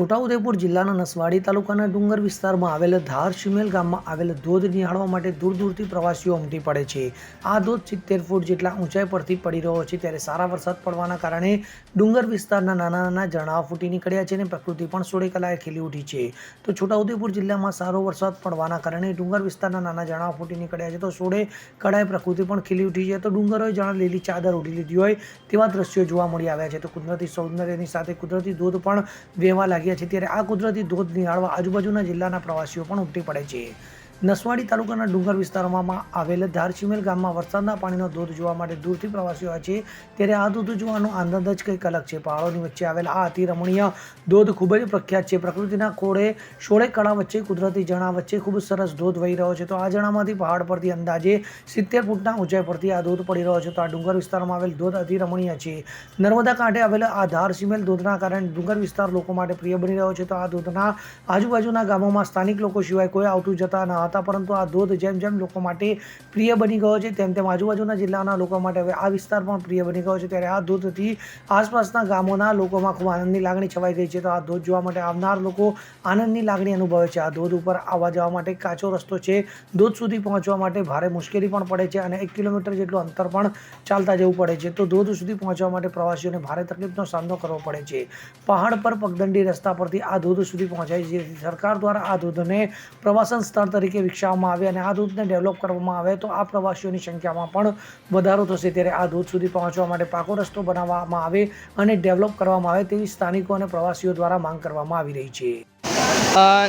છોટાઉદેપુર જિલ્લાના નસવાડી તાલુકાના ડુંગર વિસ્તારમાં આવેલ ધાર શિમેલ ગામમાં આવેલ ધોધ નિહાળવા માટે દૂર દૂરથી પ્રવાસીઓ ઉમટી પડે છે. આ ધોધ સિત્તેર ફૂટ જેટલા ઊંચાઈ પરથી પડી રહ્યો છે ત્યારે સારા વરસાદ પડવાના કારણે ડુંગર વિસ્તારના નાના નાના ઝરણાઓ ફૂટી નીકળ્યા છે અને પ્રકૃતિ પણ સોળે કલાએ ખીલી ઉઠી છે. તો છોટાઉદેપુર જિલ્લામાં સારો વરસાદ પડવાના કારણે ડુંગર વિસ્તારના નાના ઝરણાઓ ફૂટી નીકળ્યા છે તો સોળે કળાએ પ્રકૃતિ પણ ખીલી ઉઠી છે. તો ડુંગરોએ જાણે લીલી ચાદર ઉડી લીધી હોય તેવા દ્રશ્યો જોવા મળી આવ્યા છે. તો કુદરતી સૌંદર્યની સાથે કુદરતી ધોધ પણ વહેવા લાગ્યા છે ત્યારે આ કુદરતી ધોધ નિહાળવા આજુબાજુના જિલ્લાના પ્રવાસીઓ પણ ઉમટી પડે છે. નસવાડી તાલુકાના ડુંગર વિસ્તારમાં આવેલ ધારચીમેલ ગામમાં વરસાદના પાણીનો ધોધ જોવા માટે દૂરથી પ્રવાસીઓ આવે છે. ત્યારે આ ધોધ જોવાનો આનંદ જ કંઈક અલગ છે. પહાડોની વચ્ચે આવેલ આ અતિ રમણીય ધોધ ખૂબ જ પ્રખ્યાત છે. પ્રકૃતિના ખોળે, શોળે કળા વચ્ચે, કુદરતી જણા વચ્ચે ખૂબ સરસ ધોધ વહી રહ્યો છે. તો આ જણામાંથી પહાડ પરથી અંદાજે સિત્તેર ફૂટના ઊંચાઈ પરથી આ ધોધ પડી રહ્યો છે. તો આ ડુંગર વિસ્તારમાં આવેલ ધોધ અતિ રમણીય છે. નર્મદા કાંઠે આવેલ આ ધાર સિમેલ ધોધના કારણે ડુંગર વિસ્તાર લોકો માટે પ્રિય બની રહ્યો છે. તો આ ધોધના આજુબાજુના ગામોમાં સ્થાનિક લોકો સિવાય કોઈ આવતું જતા ન હતા, પરંતુ આ ધોધ જેમ જેમ લોકો માટે પ્રિય બની ગયો છે, તેમ તેમ આજુબાજુના જિલ્લાના લોકો માટે હવે આ વિસ્તાર પણ પ્રિય બની ગયો છે. ત્યારે આ ધોધથી આસપાસના ગામોના લોકોમાં ખૂબ આનંદની લાગણી છવાઈ ગઈ છે. તો આ ધોધ જોવા માટે આવનાર લોકો આનંદની લાગણી અનુભવે છે. આ ધોધ ઉપર આવવા જવા માટે કાચો રસ્તો છે. ધોધ સુધી પહોંચવા માટે ભારે મુશ્કેલી પણ પડે છે અને એક કિલોમીટર જેટલું અંતર પણ ચાલતા જવું પડે છે. તો ધોધ સુધી પહોંચવા માટે પ્રવાસીઓને ભારે તકલીફનો સામનો કરવો પડે છે. પહાડ પર પગદંડી રસ્તા પરથી આ ધોધ સુધી પહોંચાય છે. સરકાર દ્વારા આ ધોધને પ્રવાસન સ્થળ તરીકે વિકસાવવામાં આવે અને આ દૂધને ડેવલપ કરવામાં આવે તો આ પ્રવાસીઓની સંખ્યામાં પણ વધારો થશે. ત્યારે આ દૂધ સુધી પહોંચવા માટે પાકો રસ્તો બનાવવામાં આવે અને ડેવલપ કરવામાં આવે તેવી સ્થાનિકો અને પ્રવાસીઓ દ્વારા માંગ કરવામાં આવી રહી છે.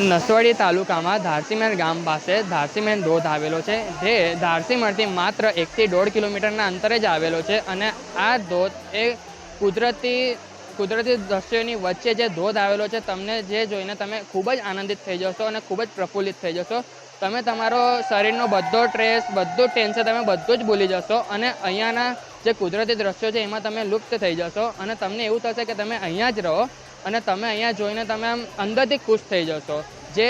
નસવાડી તાલુકામાં ધારસીમેર ગામ પાસે ધારસીમેર ધોધ આવેલો છે, જે ધારસીમેરથી માત્ર એકથી દોઢ કિલોમીટરના અંતરે જ આવેલો છે અને આ ધોધ એ કુદરતી કુદરતી દ્રશ્યોની વચ્ચે જે ધોધ આવેલો છે, તમને જે જોઈને તમે ખૂબ જ આનંદિત થઈ જશો અને ખૂબ જ પ્રફુલ્લિત થઈ જશો. તમે તમારો શરીરનો બધો સ્ટ્રેસ બધું ટેન્શન તમે બધું જ ભૂલી જશો અને અહીંયાના જે કુદરતી દ્રશ્યો છે એમાં તમે લુપ્ત થઈ જશો અને તમને એવું થશે કે તમે અહીંયા જ રહો અને તમે અહીંયા જોઈને તમે આમ અંદરથી ખુશ થઈ જશો. જે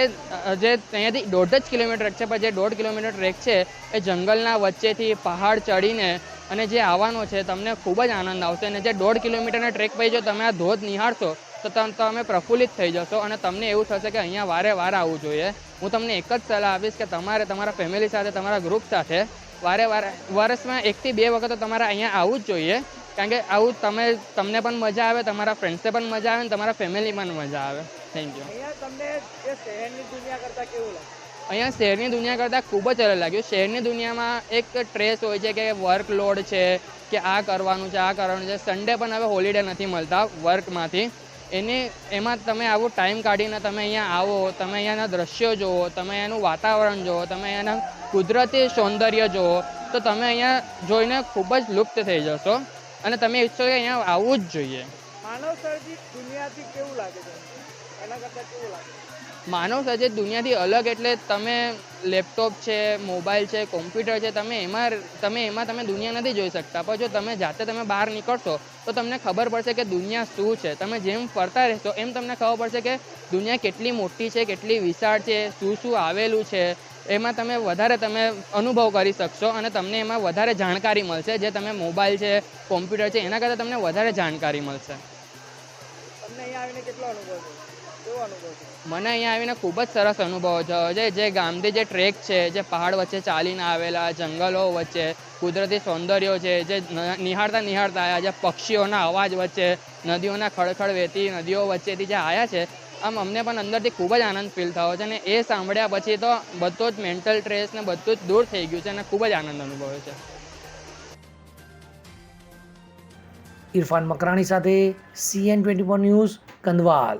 જે અહીંયાથી દોઢ જ કિલોમીટર છે, પણ જે દોઢ કિલોમીટર ટ્રેક છે એ જંગલના વચ્ચેથી પહાડ ચડીને અને જે આવવાનો છે તમને ખૂબ જ આનંદ આવશે અને જે દોઢ કિલોમીટરના ટ્રેક પછી જો તમે આ ધોધ નિહાળશો તો તમે પ્રફુલ્લિત થઈ જશો અને તમને એવું થશે કે અહીંયા વારે વારે આવવું જોઈએ. હું તમને એક જ સલાહ આપીશ કે તમારે તમારા ફેમિલી સાથે તમારા ગ્રુપ સાથે વારે વારે વર્ષમાં એકથી બે વખત તો તમારે અહીંયા આવવું જ જોઈએ. કારણ કે આવું તમે તમને પણ મજા આવે તમારા ફ્રેન્ડ્સને પણ મજા આવે અને તમારા ફેમિલી પણ મજા આવે. થેન્ક યુ અહીંયા શહેરની દુનિયા કરતાં અહીંયા શહેરની દુનિયા કરતાં ખૂબ જ અલગ લાગ્યું. શહેરની દુનિયામાં એક ટ્રેસ હોય છે કે વર્કલોડ છે કે આ કરવાનું છે આ કરવાનું છે. સન્ડે પણ હવે હોલિડે નથી મળતા વર્કમાંથી એની, એમાં તમે આવો ટાઈમ કાઢીને તમે અહીંયા આવો, તમે અહીંયાના દ્રશ્યો જુઓ, તમે અહીંયાનું વાતાવરણ જુઓ, તમે અહીંયાના કુદરતી સૌંદર્ય જુઓ, તો તમે અહીંયા જોઈને ખૂબ જ લુપ્ત થઈ જશો. અને તમે ઈચ્છો કે અહીંયા આવવું જ જોઈએ. માનવ સર્જિત દુનિયાથી કેવું લાગે છે એના કરતાં કેવું લાગે? માનવ સર્જિત દુનિયાથી અલગ એટલે તમે લેપટોપ છે, મોબાઈલ છે, કોમ્પ્યુટર છે, તમે એમાં તમે એમાં તમે દુનિયા નથી જોઈ શકતા. પણ જો તમે જાતે તમે બહાર નીકળશો, તો તમને ખબર પડશે કે દુનિયા શું છે. તમે જેમ ફરતા રહેશો, એમ તમને ખબર પડશે કે દુનિયા કેટલી મોટી છે, કેટલી વિશાળ છે, શું શું આવેલું છે. એમાં તમે વધારે તમે અનુભવ કરી શકશો અને તમને એમાં વધારે જાણકારી મળશે. જે તમે મોબાઈલ છે, કોમ્પ્યુટર છે, એના કરતાં તમને વધારે જાણકારી મળશે. તમને અહીંયા આવીને કેટલો અનુભવ મને અહીંયા આવીને ખૂબ જ સરસ અનુભવ થયો છે. જે ગામથી જે ટ્રેક છે, જે પહાડ વચ્ચે ચાલીને આવેલા, જંગલો વચ્ચે, કુદરતી સૌંદર્યો છે, જે નિહાળતા નિહાળતા આવ્યા જે પક્ષીઓના અવાજ વચ્ચે, નદીઓના ખળખળ વહેતી નદીઓ વચ્ચેથી જે આવ્યા છે, આમ અમને પણ અંદરથી ખૂબ જ આનંદ ફીલ થયો છે અને એ સાંભળ્યા પછી તો બધો જ મેન્ટલ સ્ટ્રેસ ને બધું જ દૂર થઈ ગયું છે અને ખૂબ જ આનંદ અનુભવ્યો છે. ઇરફાન મકરાણી સાથે CN twenty four news, Kandwal.